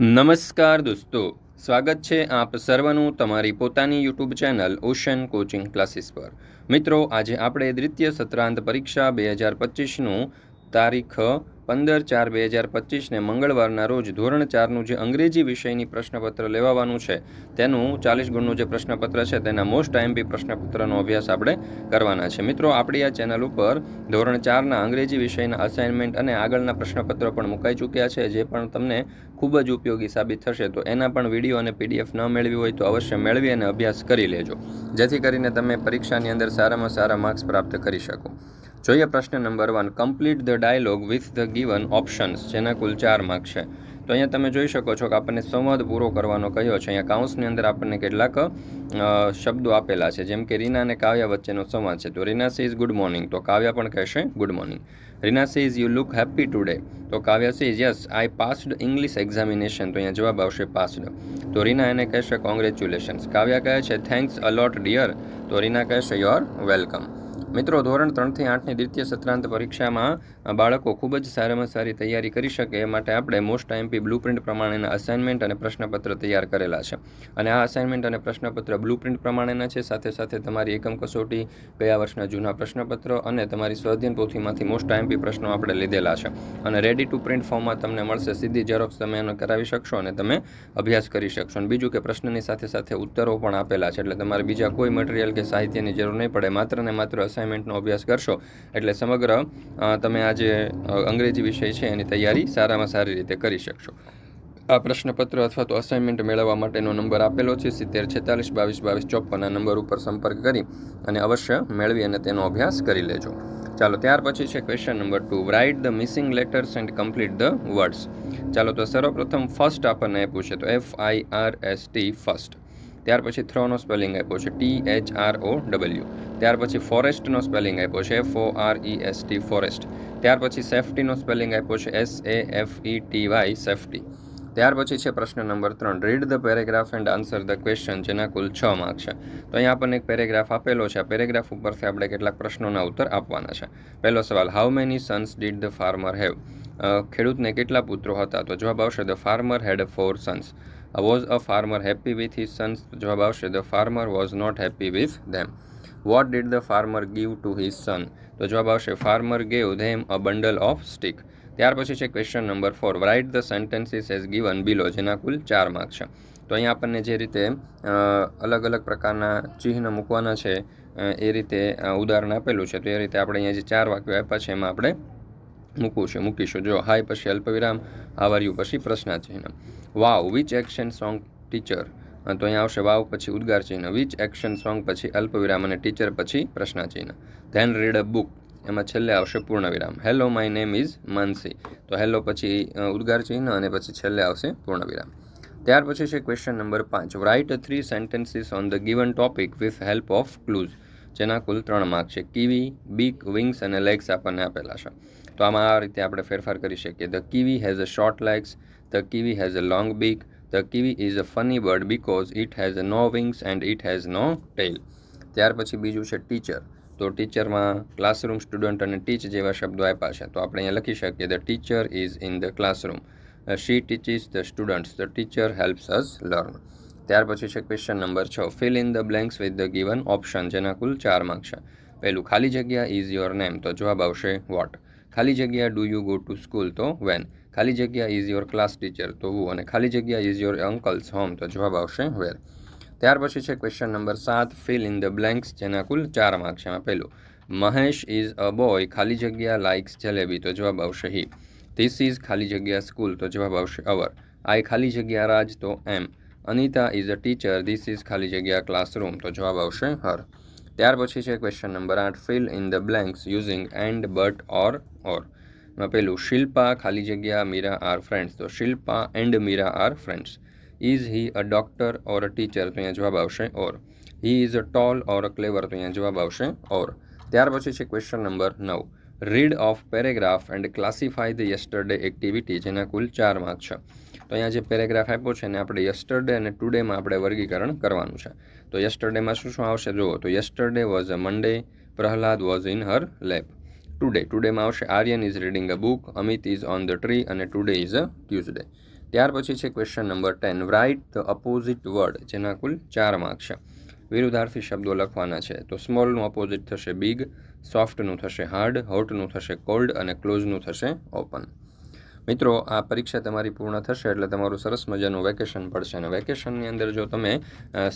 નમસ્કાર દોસ્તો, સ્વાગત છે આપ સર્વનું તમારી પોતાની YouTube channel Ocean Coaching Classes પર. મિત્રો, આજે આપણે દ્વિતીય સત્રાંત પરીક્ષા બે હજાર પચીસનું તારીખ પંદર ચાર બે હજાર પચીસને મંગળવારના રોજ ધોરણ ચારનું જે અંગ્રેજી વિષયની પ્રશ્નપત્ર લેવાવાનું છે, તેનું ચાલીસ ગુણનું જે પ્રશ્નપત્ર છે, તેના મોસ્ટ આઈએમપી પ્રશ્નપત્રનો અભ્યાસ આપણે કરવાના છે. મિત્રો, આપણી આ ચેનલ ઉપર ધોરણ ચારના અંગ્રેજી વિષયના અસાઇનમેન્ટ અને આગળના પ્રશ્નપત્રો પણ મુકાઈ ચૂક્યા છે, જે પણ તમને ખૂબ જ ઉપયોગી સાબિત થશે, તો એના પણ વીડિયો અને પીડીએફ ન મેળવી હોય તો અવશ્ય મેળવી અને અભ્યાસ કરી લેજો. જેથી કરીને તમે પરીક્ષાની અંદર સારામાં સારા માર્ક્સ પ્રાપ્ત કરી શકો. જોઈએ પ્રશ્ન number one complete the dialogue with the given options જેના કુલ ચાર માર્ક છે. તો અહીંયા તમે જોઈ શકો છો કે આપણને સંવાદ પૂરો કરવાનો કહ્યો છે. અહીંયા કાઉન્સની અંદર આપણને કેટલાક શબ્દો આપેલા છે. જેમ કે રીના અને કાવ્ય વચ્ચેનો સંવાદ છે. તો રીના સેઝ ગુડ મોર્નિંગ તો કાવ્ય પણ કહેશે good morning Reena says you look happy today તો Kavya says yes I passed English examination તો અહીંયા જવાબ આવશે પાસ્ડ તો રીના એને કહેશે કોંગ્રેચ્યુલેશન્સ કાવ્યા કહે છે થેન્ક્સ અલોટ ડિયર તો રીના કહેશે યોર વેલકમ મિત્રો, ધોરણ ત્રણથી આઠની દ્વિતીય સત્રાંત પરીક્ષામાં બાળકો ખૂબ જ સારામાં સારી તૈયારી કરી શકે એ માટે આપણે મોસ્ટ આઈએમપી બ્લુપ્રિન્ટ પ્રમાણેના અસાઇનમેન્ટ અને પ્રશ્નપત્ર તૈયાર કરેલા છે. અને આ અસાઇનમેન્ટ અને પ્રશ્નપત્ર બ્લુપ્રિન્ટ પ્રમાણેના છે. સાથે સાથે તમારી એકમ કસોટી, ગયા વર્ષના જૂના પ્રશ્નપત્રો અને તમારી સ્વાધીન પોથીમાંથી મોસ્ટ એમપી પ્રશ્નો આપણે લીધેલા છે. અને રેડી ટુ પ્રિન્ટ ફોર્મમાં તમને મળશે સીધી ઝેરોક્સ તમે એનો કરાવી શકશો અને તમે અભ્યાસ કરી શકશો. અને બીજું કે પ્રશ્નની સાથે સાથે ઉત્તરો પણ આપેલા છે. એટલે તમારે બીજા કોઈ મટીરિયલ કે સાહિત્યની જરૂર નહીં પડે. માત્ર ને માત્ર અસાઇનમેન્ટનો અભ્યાસ કરશો. એટલે સમગ્ર તમે આ જે અંગ્રેજી વિષય છે એની તૈયારી સારામાં સારી રીતે કરી શકશો. આ પ્રશ્નપત્ર અથવા તો અસાઇનમેન્ટ મેળવવા માટેનો નંબર આપેલો છે, સિત્તેર છેતાલીસ બાવીસ બાવીસ ચોપન આ નંબર ઉપર સંપર્ક કરી અને અવશ્ય મેળવી અને તેનો અભ્યાસ કરી લેજો. ચાલો, ત્યાર પછી છે question number two write the missing letters and complete the words ચાલો, તો સર્વપ્રથમ ફર્સ્ટ આપણને આપ્યું છે, તો F I R S T first ત્યાર પછી થ્રોનો સ્પેલિંગ આપ્યો છે T H R O W ત્યાર પછી ફોરેસ્ટનો સ્પેલિંગ આપ્યો છે F O R E S T forest. ત્યાર પછી સેફટીનો સ્પેલિંગ આપ્યો છે S A F E T Y safety. ત્યાર પછી છે પ્રશ્ન નંબર ત્રણ read the paragraph and answer the question જેના કુલ છ માર્ક છે. તો અહીંયા આપણને એક પેરેગ્રાફ આપેલો છે, આ પેરેગ્રાફ ઉપરથી આપણે કેટલાક પ્રશ્નોના ઉત્તર આપવાના છે. પહેલો સવાલ how many sons did the farmer have ખેડૂતને કેટલા પુત્રો હતા? તો જવાબ આવશે the farmer had four sons was a farmer happy with his sons જવાબ આવશે the farmer was not happy with them what did the farmer give to his son તો જવાબ આવશે farmer gave them a bundle of stick ત્યાર પછી છે question number four write the sentences as given below જેના કુલ ચાર mark છે. તો અહીંયા આપણને જે રીતે અલગ અલગ પ્રકારના ચિહ્ન મૂકવાના છે એ રીતે ઉદાહરણ આપેલું છે. તો એ રીતે આપણે અહીંયા જે ચાર વાક્યો આપ્યા છે, એમાં આપણે મૂકવું છે, મૂકીશું. જો હાય પછી અલ્પવિરામ આવર્યું પછી પ્રશ્નાચિહ્ન. Wow which action song teacher તો અહીંયા આવશે વાવ, પછી ઉદ્ગાર ચિહ્ન વિચ એક્શન સોંગ, પછી અલ્પવિરામ અને ટીચર, પછી પ્રશ્નચિહ્ન. ધેન રીડ અ બુક, એમાં છેલ્લે આવશે પૂર્ણવિરામ. Hello, my name is Mansi. તો હેલો, પછી ઉદ્ગાર ચિહ્ન અને પછી છેલ્લે આવશે પૂર્ણવિરામ. ત્યાર પછી છે ક્વેશ્ચન નંબર પાંચ. Write three sentences on the given topic with help of clues જેના કુલ ત્રણ માર્ક છે. કીવી બીક વિંગ્સ અને લેગ્સ આપણને આપેલા છે. તો આમાં આ રીતે આપણે ફેરફાર કરી શકીએ. The kiwi has a short legs the kiwi has a long beak the kiwi is a funny bird because it has no wings and it has no tail ત્યાર પછી બીજું છે ટીચર તો ટીચરમાં ક્લાસરૂમ સ્ટુડન્ટ અને ટીચ જેવા શબ્દો આપ્યા છે. તો આપણે અહીંયા લખી શકીએ the teacher is in the classroom she teaches the students the teacher helps us learn ત્યાર પછી છે ક્વેશ્ચન નંબર છ. Fill in the blanks with the given option જેના કુલ ચાર માર્ક છે. પહેલું, ખાલી જગ્યા ઇઝ યોર નેમ તો જવાબ આવશે વોટ ખાલી જગ્યા do you go to school તો વેન ખાલી જગ્યા ઇઝ યોર ક્લાસ ટીચર તો હું અને ખાલી જગ્યા ઇઝ યોર અંકલ્સ હોમ તો જવાબ આવશે વેર ત્યાર પછી છે ક્વેશ્ચન નંબર સાત ફિલ ઇન ધ બ્લેન્ક્સ જેના કુલ ચાર માર્ક છે. એમાં પહેલું, મહેશ ઇઝ અ બોય ખાલી જગ્યા લાઇક્સ જલેબી. તો જવાબ આવશે હી ધીસ ઇઝ ખાલી જગ્યા સ્કૂલ તો જવાબ આવશે અવર આઈ ખાલી જગ્યા રાજ, તો એમ Anita is a teacher this is ખાલી જગ્યા ક્લાસરૂમ તો જવાબ આવશે હર ત્યાર પછી છે ક્વેશ્ચન નંબર આઠ fill in the blanks using and but or or એમાં પેલું શિલ્પા, ખાલી જગ્યા, મીરા આર ફ્રેન્ડ્સ તો Shilpa and Meera are friends is he a doctor or a teacher તો અહીંયા જવાબ આવશે ઓર હી ઇઝ અ ટોલ ઓર અ ક્લેવર તો અહીંયા જવાબ આવશે ઓર ત્યાર પછી છે ક્વેશ્ચન નંબર નવ. Read of paragraph and classify the yesterday activity જેના કુલ ચાર માર્ક છે. તો અહીંયા જે પેરેગ્રાફ આપ્યો છે ને આપણે યસ્ટરડે અને ટુડેમાં આપણે વર્ગીકરણ કરવાનું છે. તો યસ્ટરડેમાં શું શું આવશે? જુઓ, તો yesterday was a Monday Prahlad was in her lab today ટુડેમાં આવશે Aryan is reading a book Amit is on the tree અને ટુડે ઇઝ અ ટ્યુઝડે ત્યાર પછી છે question number ten write the opposite word જેના કુલ ચાર mark છે. વિરુદ્ધાર્થી શબ્દો લખવાના છે. તો સ્મોલનું અપોઝિટ થશે બિગ સોફ્ટનું થશે હાર્ડ હોટનું થશે કોલ્ડ અને ક્લોઝનું થશે ઓપન મિત્રો, આ પરીક્ષા તમારી પૂર્ણ થશે એટલે તમારું સરસ મજાનું વેકેશન પડશે અને વેકેશનની અંદર જો તમે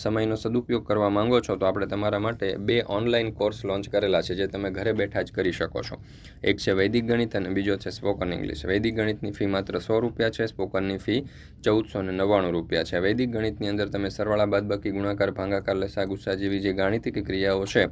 સમયનો સદુપયોગ કરવા માંગો છો, તો આપણે તમારા માટે બે ઓનલાઈન કોર્સ લોન્ચ કરેલા છે, જે તમે ઘરે બેઠા જ કરી શકો છો. એક છે વૈદિક ગણિત અને બીજો છે સ્પોકન ઇંગ્લિશ. વૈદિક ગણિતની ફી માત્ર સો રૂપિયા છે, સ્પોકનની ફી ચૌદસો ને નવ્વાણું રૂપિયા છે. વૈદિક ગણિતની અંદર તમે સરવાળા, બાદબાકી, ગુણાકાર, ભાંગાકાર લસા ગુસ્સા જેવી જે ગાણિતિક ક્રિયાઓ છે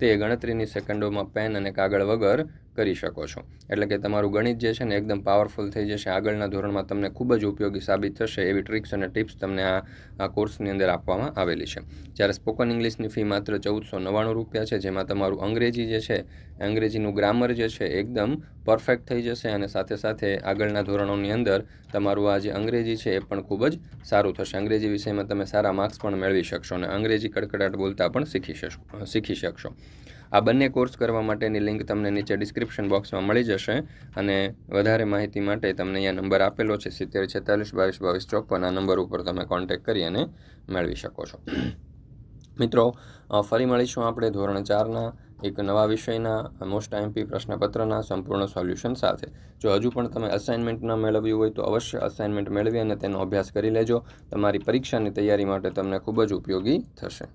તે ગણતરીની સેકન્ડોમાં પેન અને કાગળ વગર કરી શકો છો. એટલે કે તમારું ગણિત જે છે ને એકદમ પાવરફુલ થઈ જશે. આગળના ધોરણમાં તમને ખૂબ જ ઉપયોગી સાબિત થશે એવી ટ્રિક્સ અને ટિપ્સ તમને આ કોર્સની અંદર આપવામાં આવેલી છે. જ્યારે સ્પોકન ઇંગ્લિશની ફી માત્ર ચૌદસો નવ્વાણું રૂપિયા છે, જેમાં તમારું અંગ્રેજી જે છે, અંગ્રેજીનું ગ્રામર જે છે એકદમ પરફેક્ટ થઈ જશે અને સાથે સાથે આગળના ધોરણોની અંદર તમારું આ જે અંગ્રેજી છે એ પણ ખૂબ જ સારું થશે. અંગ્રેજી વિષયમાં તમે સારા માર્ક્સ પણ મેળવી શકશો અને અંગ્રેજી કડકડાટ બોલતા પણ શીખી શકશો શીખી શકશો. આ બંને કોર્સ કરવા માટેની લિંક તમને નીચે ડિસ્ક્રિપ્શન બોક્સમાં મળી જશે. અને વધારે માહિતી માટે તમને અહીંયા નંબર આપેલો છે સિત્તેર છેતાલીસ બાવીસ બાવીસ ચોપન. આ નંબર ઉપર તમે કોન્ટેક્ટ કરી અને મેળવી શકો છો. મિત્રો ફરી મળીશું આપણે ધોરણ ચારના એક નવા વિષયના મોસ્ટ આઈએમપી પ્રશ્નપત્રના સંપૂર્ણ સોલ્યુશન સાથે. જો હજુ પણ તમે અસાઇનમેન્ટ ન મેળવ્યું હોય તો અવશ્ય અસાઇનમેન્ટ મેળવી અને તેનો અભ્યાસ કરી લેજો. તમારી પરીક્ષાની તૈયારી માટે તમને ખૂબ જ ઉપયોગી થશે.